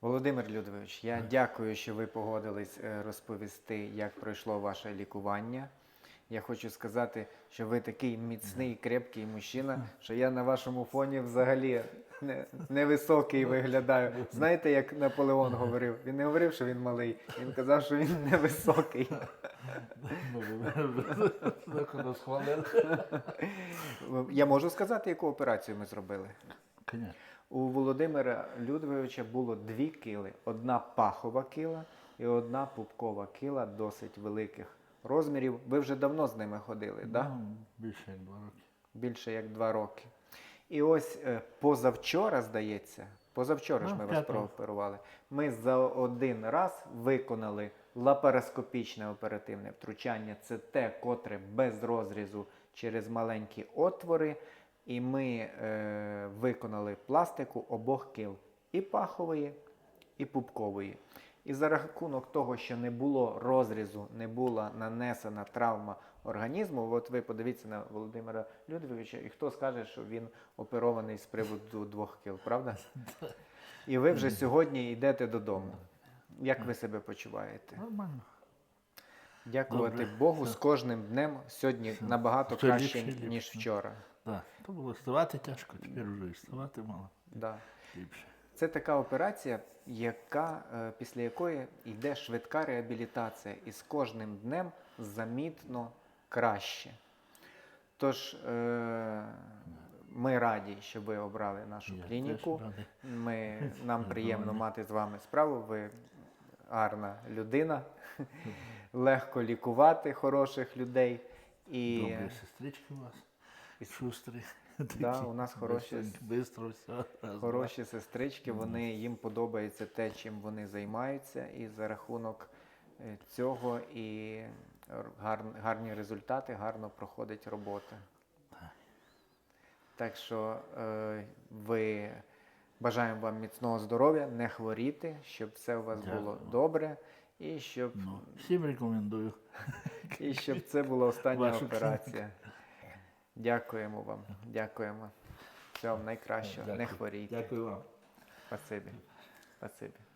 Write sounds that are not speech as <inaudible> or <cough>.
Володимир Людович, я дякую, що ви погодились е, розповісти, як пройшло ваше лікування. Я хочу сказати, що ви такий міцний, крепкий мужчина, що я на вашому фоні взагалі не- невисокий виглядаю. Знаєте, як Наполеон говорив? Він не говорив, що він малий, він казав, що він невисокий. Я можу сказати, яку операцію ми зробили? Конечно. У Володимира Людвиговича було дві кили: одна пахова кила і одна пупкова кила досить великих розмірів. Ви вже давно з ними ходили, так? Да? Ну, Більше як два роки. Більше як два роки. І ось е, позавчора, здається, позавчора ж Ну, ми вас прооперували. Ми за один раз виконали лапароскопічне оперативне втручання. Це те, котре без розрізу через маленькі отвори. І ми е, виконали пластику обох кил і пахової, і пупкової. І за рахунок того, що не було розрізу, не була нанесена травма організму, от ви подивіться на Володимира Людвиговича, і хто скаже, що він оперований з приводу двох кіл, правда? І ви вже сьогодні йдете додому. Як ви себе почуваєте? Нормально. Дякувати Добре. Богу, з кожним днем сьогодні набагато краще, ніж вчора. Так. То було вставати тяжко, тепер вже і вставати мало. Да. Ліпше. Це така операція, яка, е, після якої йде швидка реабілітація, і з кожним днем замітно краще. Тож е, ми раді, що ви обрали нашу Я клініку. теж радий. Ми, нам приємно мати з вами справу. Ви гарна людина, легко лікувати хороших людей. І Добрі сестрички у вас. І Шустрі. <laughs> Да, у нас хороші Бистро все. Хороші сестрички, вони їм подобається те, чим вони займаються, і за рахунок е, цього і гар- гарні результати, гарно проходить робота. Так що е, ви бажаємо вам міцного здоров'я, не хворіти, щоб все у вас було добре, і щоб, Ну, всім рекомендую. <laughs> і щоб це була остання Вашу операція. Дякуємо вам, дякуємо. Всього вам Дякую. не хворійте. Дякую вам. Спасибі. Спасибі.